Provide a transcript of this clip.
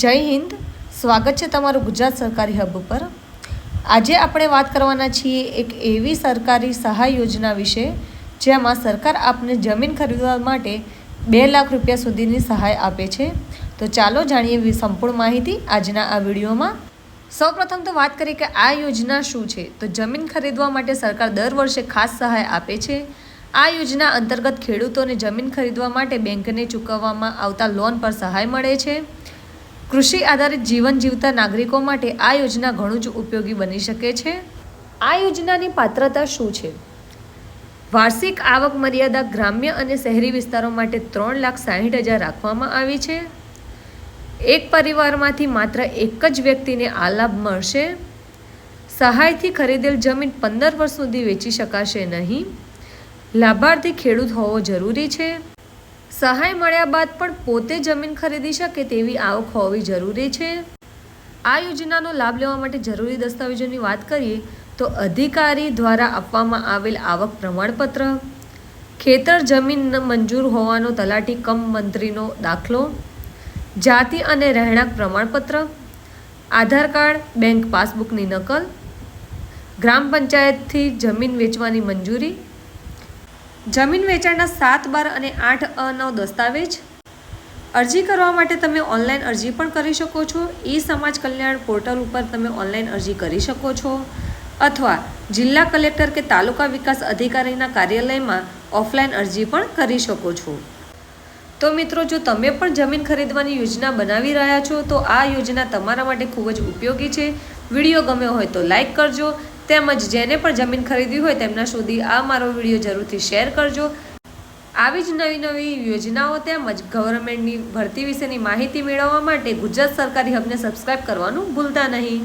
જય હિન્દ. સ્વાગત છે તમારું ગુજરાત સરકારી હબ ઉપર. આજે આપણે વાત કરવાના છીએ એક એવી સરકારી સહાય યોજના વિશે, જેમાં સરકાર આપને જમીન ખરીદવા માટે બે લાખ રૂપિયા સુધીની સહાય આપે છે. તો ચાલો જાણીએ સંપૂર્ણ માહિતી આજના આ વિડીયોમાં. સૌપ્રથમ તો વાત કરીએ કે આ યોજના શું છે? તો જમીન ખરીદવા માટે સરકાર દર વર્ષે ખાસ સહાય આપે છે. આ યોજના અંતર્ગત ખેડૂતોને જમીન ખરીદવા માટે બેંકને ચૂકવવામાં આવતા લોન પર સહાય મળે છે. કૃષિ આધારિત જીવન જીવતા નાગરિકો માટે આ યોજના ઘણું જ ઉપયોગી બની શકે છે. આ યોજનાની પાત્રતા શું છે? વાર્ષિક આવક મર્યાદા ગ્રામ્ય અને શહેરી વિસ્તારો માટે ત્રણ લાખ સાહીઠ હજાર રાખવામાં આવી છે. એક પરિવારમાંથી માત્ર એક જ વ્યક્તિને આ લાભ મળશે. સહાયથી ખરીદેલ જમીન પંદર વર્ષ સુધી વેચી શકાશે નહીં. લાભાર્થી ખેડૂત હોવો જરૂરી છે. સહાય મળ્યા બાદ પણ પોતે જમીન ખરીદી શકે તેવી આવક હોવી જરૂરી છે. આ યોજનાનો લાભ લેવા માટે જરૂરી દસ્તાવેજોની વાત કરીએ તો અધિકારી દ્વારા આપવામાં આવેલ આવક પ્રમાણપત્ર, ખેતર જમીન મંજૂર હોવાનો તલાટી કમ મંત્રીનો દાખલો, જાતિ અને રહેણાંક પ્રમાણપત્ર, આધાર કાર્ડ, બેંક પાસબુકની નકલ, ગ્રામ પંચાયતથી જમીન વેચવાની મંજૂરી જમીન વેચાણના સાત, બાર અને આઠ અનો દસ્તાવેજ? અરજી કરવા માટે તમે ઓનલાઈન અરજી પણ કરી શકો છો. ઈ સમાજ કલ્યાણ પોર્ટલ ઉપર તમે ઓનલાઈન અરજી કરી શકો છો. અથવા જિલ્લા કલેક્ટર કે તાલુકા વિકાસ અધિકારીના કાર્યાલયમાં ઓફલાઈન અરજી પણ કરી શકો છો. તો મિત્રો, જો તમે પણ જમીન ખરીદવાની યોજના બનાવી રહ્યા છો, તો આ યોજના તમારા માટે ખૂબ જ ઉપયોગી છે. વીડિયો ગમ્યો હોય તો લાઈક કરજો. તેમજ જેને પણ જમીન ખરીદવી હોય તેમના સુધી આ મારો વીડિયો જરૂરથી શેર કરજો. આવી જ નવી નવી યોજનાઓ તેમજ ગવર્મેન્ટની ભરતી વિશેની માહિતી મેળવવા માટે ગુજરાત સરકારી હબને સબસ્ક્રાઇબ કરવાનું ભૂલતા નહીં.